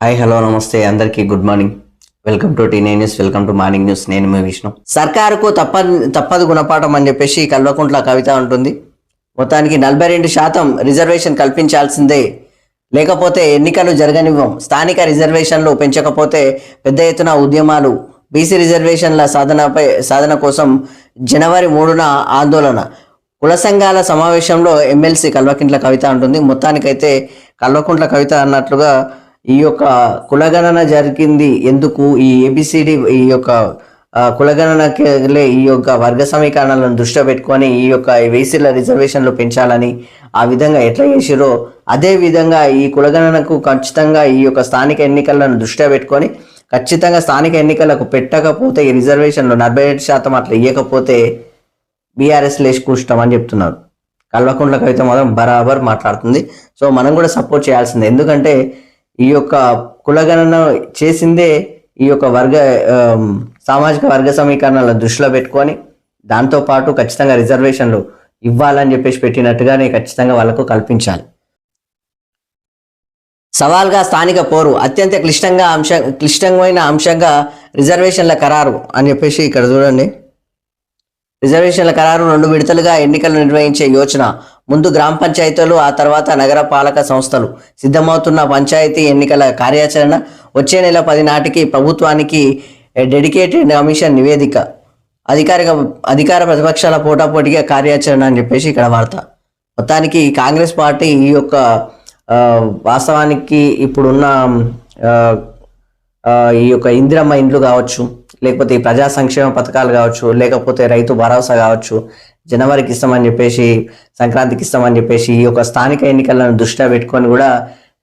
Hi hello నమస్తే అందరికీ good morning welcome to T news welcome to morning news నేను మీ విష్ణు. సర్కారుకు తప్ప తప్పదు గుణపాఠం అని చెప్పేసి కల్వకుంట్ల కవిత ఉంటుంది మొత్తానికి నలభై రెండు శాతం రిజర్వేషన్ కల్పించాల్సిందే. లేకపోతే ఎన్నికలు జరగనివ్వం. స్థానిక రిజర్వేషన్లు పెంచకపోతే పెద్ద ఎత్తున ఉద్యమాలు. బీసీ రిజర్వేషన్ల సాధనపై సాధన కోసం జనవరి మూడున ఆందోళన. కుల సంఘాల సమావేశంలో ఎమ్మెల్సీ కల్వకుంట్ల కవిత ఉంటుంది మొత్తానికైతే కల్వకుంట్ల కవిత అన్నట్లుగా ఈ యొక్క కులగణన జరిగింది. ఎందుకు? ఈ ఏబిసిడి ఈ యొక్క ఆ, కులగణనకే ఈ యొక్క వర్గ సమీకరణలను దృష్టిలో పెట్టుకొని ఈ యొక్క వేసీల రిజర్వేషన్లు పెంచాలని ఆ విధంగా ఎట్లా చేసిరో అదే విధంగా ఈ కులగణనకు ఖచ్చితంగా ఈ యొక్క స్థానిక ఎన్నికలను దృష్టిలో పెట్టుకొని ఖచ్చితంగా స్థానిక ఎన్నికలకు పెట్టకపోతే ఈ రిజర్వేషన్లు నలభై ఏడు శాతం అట్లా ఇవ్వకపోతే బీఆర్ఎస్ లేచుకూర్చడం కూర్చుంటాం అని చెప్తున్నారు. కల్వకుంట్ల కవిత మాత్రం బరాబర్ మాట్లాడుతుంది. సో మనం కూడా సపోర్ట్ చేయాల్సిందే. ఎందుకంటే ఈ యొక్క కులగణన చేసిందే ఈ యొక్క వర్గ సామాజిక వర్గ సమీకరణల దృష్టిలో పెట్టుకొని దాంతోపాటు ఖచ్చితంగా రిజర్వేషన్లు ఇవ్వాలని చెప్పేసి పెట్టినట్టుగానే ఖచ్చితంగా వాళ్ళకు కల్పించాలి. సవాల్గా స్థానిక పోరు అత్యంత క్లిష్టంగా అంశ క్లిష్టమైన అంశంగా రిజర్వేషన్ల ఖరారు అని చెప్పేసి ఇక్కడ చూడండి. రిజర్వేషన్ల ఖరారు రెండు విడతలుగా ఎన్నికలు నిర్వహించే యోచన ముందు గ్రామ పంచాయతీలు ఆ తర్వాత నగర పాలక సంస్థలు. సిద్ధమవుతున్న పంచాయతీ ఎన్నికల కార్యాచరణ వచ్చే నెల పది నాటికి ప్రభుత్వానికి డెడికేటెడ్ కమిషన్ నివేదిక. అధికారిక అధికార ప్రతిపక్షాల పోటాపోటీగా కార్యాచరణ అని చెప్పేసి ఇక్కడ వార్త. మొత్తానికి కాంగ్రెస్ పార్టీ ఈ యొక్క వాస్తవానికి ఇప్పుడున్న ఈ యొక్క ఇందిరమ్మ ఇండ్లు కావచ్చు లేకపోతే ఈ ప్రజా సంక్షేమ పథకాలు కావచ్చు లేకపోతే రైతు భరోసా కావచ్చు జనవరికి ఇస్తామని చెప్పేసి సంక్రాంతికి ఇస్తామని చెప్పేసి ఈ యొక్క స్థానిక ఎన్నికలను దృష్టిలో పెట్టుకొని కూడా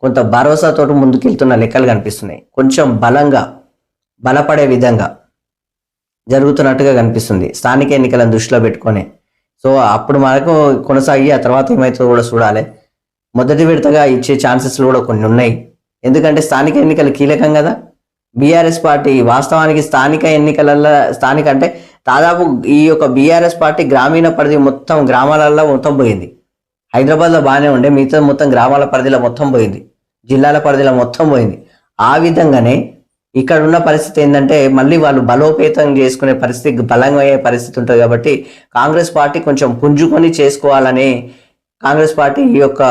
కొంత భరోసాతో ముందుకెళ్తున్న లెక్కలు కనిపిస్తున్నాయి. కొంచెం బలంగా బలపడే విధంగా జరుగుతున్నట్టుగా కనిపిస్తుంది స్థానిక ఎన్నికలను దృష్టిలో పెట్టుకొని. సో అప్పుడు మనకు కొనసాగి ఆ తర్వాత ఏమవుతుందో కూడా చూడాలి. మొదటి విడతగా ఇచ్చే ఛాన్సెస్లు కూడా కొన్ని ఉన్నాయి. ఎందుకంటే స్థానిక ఎన్నికలు కీలకం కదా. బీఆర్ఎస్ పార్టీ వాస్తవానికి స్థానిక ఎన్నికలలో స్థానిక అంటే దాదాపు ఈ యొక్క బీఆర్ఎస్ పార్టీ గ్రామీణ పరిధి మొత్తం గ్రామాలలో మొత్తం పోయింది. హైదరాబాద్లో బాగానే ఉండే మిగతా మొత్తం గ్రామాల పరిధిలో మొత్తం పోయింది. జిల్లాల పరిధిలో మొత్తం పోయింది. ఆ విధంగానే ఇక్కడ ఉన్న పరిస్థితి ఏంటంటే మళ్ళీ వాళ్ళు బలోపేతం చేసుకునే పరిస్థితి బలంగా అయ్యే పరిస్థితి ఉంటుంది కాబట్టి కాంగ్రెస్ పార్టీ కొంచెం పుంజుకొని చేసుకోవాలని కాంగ్రెస్ పార్టీ ఈ యొక్క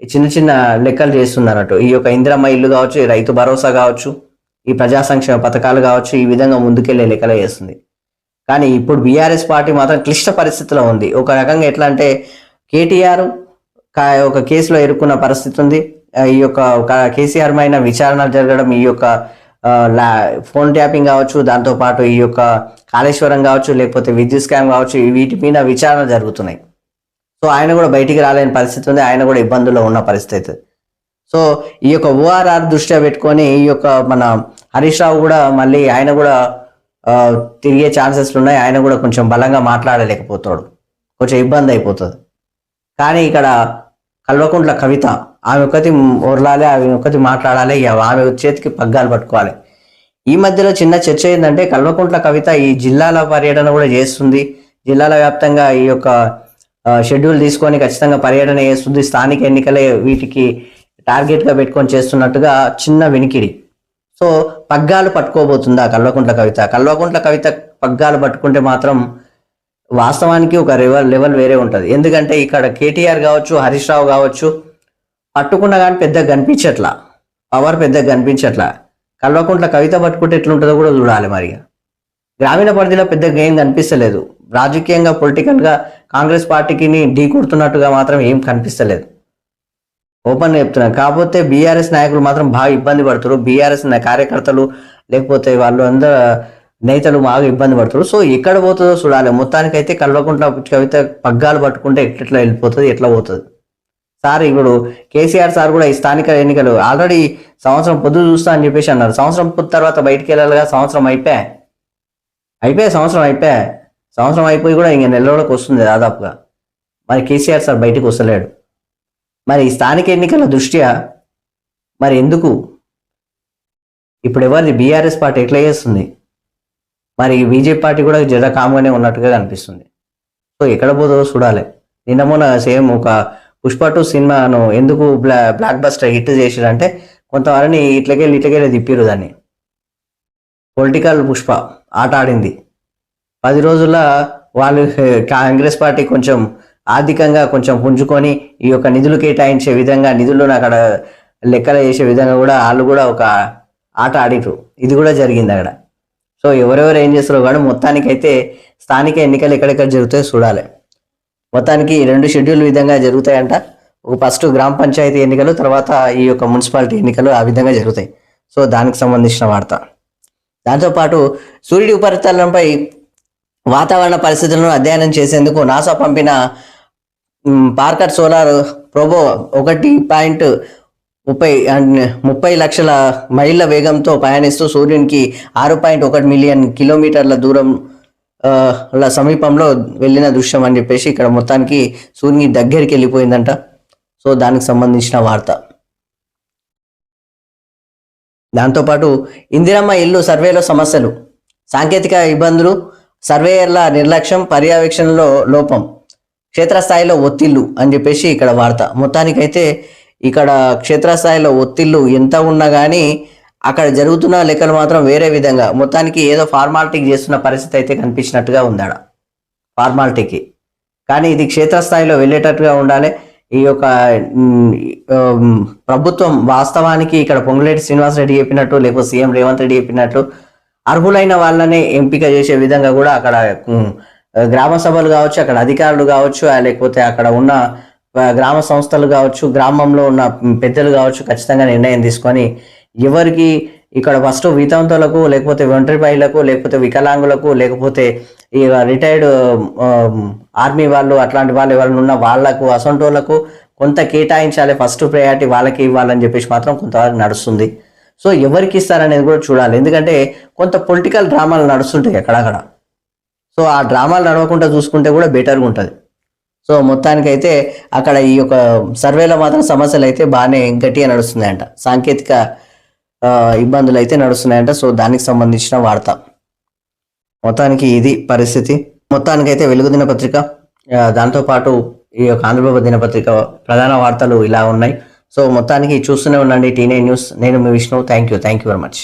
చిన్న చిన్న లెక్కలు చేస్తున్నారట ఈ యొక్క ఇందిరమ్మ ఇల్లు కావచ్చు రైతు భరోసా కావచ్చు ఈ ప్రజా సంక్షేమ పథకాలు కావచ్చు ఈ విధంగా ముందుకెళ్ళే లెక్కలు చేస్తుంది. కానీ ఇప్పుడు బీఆర్ఎస్ పార్టీ మాత్రం క్లిష్ట పరిస్థితిలో ఉంది. ఒక రకంగా ఎట్లా అంటే కేటీఆర్ ఒక కేసులో ఇరుక్కున్న పరిస్థితి ఉంది. ఈ యొక్క కేసీఆర్ పైన విచారణ జరగడం ఈ యొక్క లా ఫోన్ ట్యాపింగ్ కావచ్చు దాంతో పాటు ఈ యొక్క కాళేశ్వరం కావచ్చు లేకపోతే విద్యుత్ స్కామ్ కావచ్చు వీటి మీద విచారణ జరుగుతున్నాయి. సో ఆయన కూడా బయటికి రాలేని పరిస్థితి ఉంది. ఆయన కూడా ఇబ్బందుల్లో ఉన్న పరిస్థితి. సో ఈ యొక్క ఓఆర్ఆర్ దృష్ట్యా పెట్టుకొని ఈ యొక్క మన హరీష్ రావు కూడా మళ్ళీ ఆయన కూడా తిరిగే ఛాన్సెస్ ఉన్నాయి. ఆయన కూడా కొంచెం బలంగా మాట్లాడలేకపోతాడు. కొంచెం ఇబ్బంది అయిపోతుంది. కానీ ఇక్కడ కల్వకుంట్ల కవిత ఆమె ఒకటి ఉరలాలి ఆమె ఒకటి మాట్లాడాలి ఆమె చేతికి పగ్గాలు పట్టుకోవాలి. ఈ మధ్యలో చిన్న చర్చ ఏంటంటే కల్వకుంట్ల కవిత ఈ జిల్లాల పర్యటన కూడా చేస్తుంది. జిల్లాల వ్యాప్తంగా ఈ యొక్క షెడ్యూల్ తీసుకొని ఖచ్చితంగా పర్యటన చేస్తుంది. స్థానిక ఎన్నికలే వీటికి టార్గెట్గా పెట్టుకొని చేస్తున్నట్టుగా చిన్న వినికిడి. సో పగ్గాలు పట్టుకోబోతుందా కల్వకుంట్ల కవిత. కల్వకుంట్ల కవిత పగ్గాలు పట్టుకుంటే మాత్రం వాస్తవానికి ఒక లెవెల్ లెవెల్ వేరే ఉంటుంది. ఎందుకంటే ఇక్కడ కేటీఆర్ కావచ్చు హరీష్ రావు కావచ్చు పట్టుకున్నా కానీ పెద్దగా కనిపించట్లా. పవర్ పెద్దగా కనిపించట్లా. కల్వకుంట్ల కవిత పట్టుకుంటే ఎట్లుంటుందో కూడా చూడాలి మరి. గ్రామీణ పరిధిలో పెద్దగా ఏం కనిపిస్తలేదు. రాజకీయంగా పొలిటికల్గా కాంగ్రెస్ పార్టీకి ఢీ కొడుతున్నట్టుగా మాత్రం ఏం కనిపిస్తలేదు. ఓపెన్ చెప్తున్నారు కాకపోతే బీఆర్ఎస్ నాయకులు మాత్రం బాగా ఇబ్బంది పడుతున్నారు బీఆర్ఎస్ కార్యకర్తలు లేకపోతే వాళ్ళు అందరూ నేతలు బాగా ఇబ్బంది పడుతారు సో ఎక్కడ పోతుందో చూడాలి. మొత్తానికైతే కల్వకుంట్ల కవిత పగ్గాలు పట్టుకుంటే ఎట్లా వెళ్ళిపోతుంది ఎట్లా పోతుంది? సార్ ఇప్పుడు కేసీఆర్ సార్ కూడా ఈ స్థానిక ఎన్నికలు ఆల్రెడీ సంవత్సరం పొద్దు చూస్తా అని చెప్పేసి అన్నారు. సంవత్సరం పొద్దు తర్వాత బయటికి వెళ్ళాలిగా సంవత్సరం అయిపోయా అయిపోయా సంవత్సరం అయిపోయా సంవత్సరం అయిపోయి కూడా ఇంక నెల రోజులకు వస్తుంది దాదాపుగా. మరి కేసీఆర్ సార్ బయటికి వస్తలేడు. మరి స్థానిక ఎన్నికల దృష్ట్యా మరి ఎందుకు? ఇప్పుడు ఎవరిది? బీఆర్ఎస్ పార్టీ ఎట్లా చేస్తుంది? మరి బీజేపీ పార్టీ కూడా జర కామ్గానే ఉన్నట్టుగా కనిపిస్తుంది. సో ఎక్కడ పోతుందో చూడాలి. నిన్న మొన్న సేమ్ ఒక పుష్ప టూ సినిమాను ఎందుకు బ్లా బ్లాక్ బస్టర్ హిట్ చేసిరంటే కొంతవరని ఇట్లకెళ్ళి ఇట్లకెళ్ళి తిప్పిరు దాన్ని. పొలిటికల్ పుష్ప ఆట ఆడింది. పది రోజుల వాళ్ళు కాంగ్రెస్ పార్టీ కొంచెం ఆర్థికంగా కొంచెం పుంజుకొని ఈ యొక్క నిధులు కేటాయించే విధంగా నిధులను అక్కడ లెక్కలు చేసే విధంగా కూడా వాళ్ళు కూడా ఒక ఆట ఆడిరు ఇది కూడా జరిగింది అక్కడ. సో ఎవరెవరు ఏం చేస్తారో కానీ మొత్తానికైతే స్థానిక ఎన్నికలు ఎక్కడెక్కడ జరుగుతాయో చూడాలి. మొత్తానికి రెండు షెడ్యూల్ విధంగా జరుగుతాయంట. ఒక ఫస్ట్ గ్రామ పంచాయతీ ఎన్నికలు తర్వాత ఈ యొక్క మున్సిపాలిటీ ఎన్నికలు ఆ విధంగా జరుగుతాయి. సో దానికి సంబంధించిన వార్త. దాంతోపాటు సూర్యుడి ఉపరితలంపై వాతావరణ పరిస్థితులను అధ్యయనం చేసేందుకు నాసా పంపిన పార్కర్ సోలార్ ప్రోబో ఒకటి పాయింట్ ముప్పై ముప్పై లక్షల మైళ్ళ వేగంతో పయనిస్తూ సూర్యునికి ఆరు పాయింట్ ఒకటి మిలియన్ కిలోమీటర్ల దూరం ల సమీపంలో వెళ్ళిన దృశ్యం అని చెప్పేసి ఇక్కడ మొత్తానికి సూర్యుని దగ్గరికి వెళ్ళిపోయిందంట. సో దానికి సంబంధించిన వార్త. దాంతోపాటు ఇందిరమ్మ ఇల్లు సర్వేలో సమస్యలు. సాంకేతిక ఇబ్బందులు సర్వేయర్ల నిర్లక్ష్యం పర్యవేక్షణలో లోపం. క్షేత్రస్థాయిలో ఒత్తిళ్ళు అని చెప్పేసి ఇక్కడ వార్త. మొత్తానికైతే ఇక్కడ క్షేత్రస్థాయిలో ఒత్తిళ్ళు ఎంత ఉన్నా కానీ అక్కడ జరుగుతున్న లెక్కలు మాత్రం వేరే విధంగా. మొత్తానికి ఏదో ఫార్మాలిటీకి చేస్తున్న పరిస్థితి అయితే కనిపించినట్టుగా ఉందాడ ఫార్మాలిటీకి. కానీ ఇది క్షేత్రస్థాయిలో వెళ్ళేటట్టుగా ఉండాలి. ఈ యొక్క ప్రభుత్వం వాస్తవానికి ఇక్కడ పొంగులేటి శ్రీనివాసరెడ్డి చెప్పినట్టు లేకపోతే సీఎం రేవంత్ రెడ్డి చెప్పినట్టు అర్హులైన వాళ్ళనే ఎంపిక చేసే విధంగా కూడా అక్కడ గ్రామ సభలు కావచ్చు అక్కడ అధికారులు కావచ్చు లేకపోతే అక్కడ ఉన్న గ్రామ సంస్థలు కావచ్చు గ్రామంలో ఉన్న పెద్దలు కావచ్చు ఖచ్చితంగా నిర్ణయం తీసుకొని ఎవరికి ఇక్కడ ఫస్ట్ వితంతులకు లేకపోతే ఒంటరిపాయిలకు లేకపోతే వికలాంగులకు లేకపోతే ఈ రిటైర్డ్ ఆర్మీ వాళ్ళు అట్లాంటి వాళ్ళు ఎవరైనా ఉన్న వాళ్ళకు అసంటోళ్ళకు కొంత కేటాయించాలి ఫస్ట్ ప్రయారిటీ వాళ్ళకి ఇవ్వాలని చెప్పేసి మాత్రం కొంతవరకు నడుస్తుంది. సో ఎవరికి ఇస్తారనేది కూడా చూడాలి. ఎందుకంటే కొంత పొలిటికల్ డ్రామాలు నడుస్తుంటాయి ఎక్కడక్కడ. సో ఆ డ్రామాలు నడవకుండా చూసుకుంటే కూడా బెటర్గా ఉంటుంది. సో మొత్తానికైతే అక్కడ ఈ యొక్క సర్వేలో మాత్రం సమస్యలు అయితే బాగానే గట్టిగా నడుస్తున్నాయంట. సాంకేతిక ఇబ్బందులు అయితే నడుస్తున్నాయంట. సో దానికి సంబంధించిన వార్త. మొత్తానికి ఇది పరిస్థితి. మొత్తానికైతే వెలుగు దినపత్రిక దాంతోపాటు ఈ యొక్క ఆంధ్రప్రభ దినపత్రిక ప్రధాన వార్తలు ఇలా ఉన్నాయి. సో మొత్తానికి చూస్తూనే ఉండండి. టీనే న్యూస్ నేను మీ Vishnu. Thank you thank you very much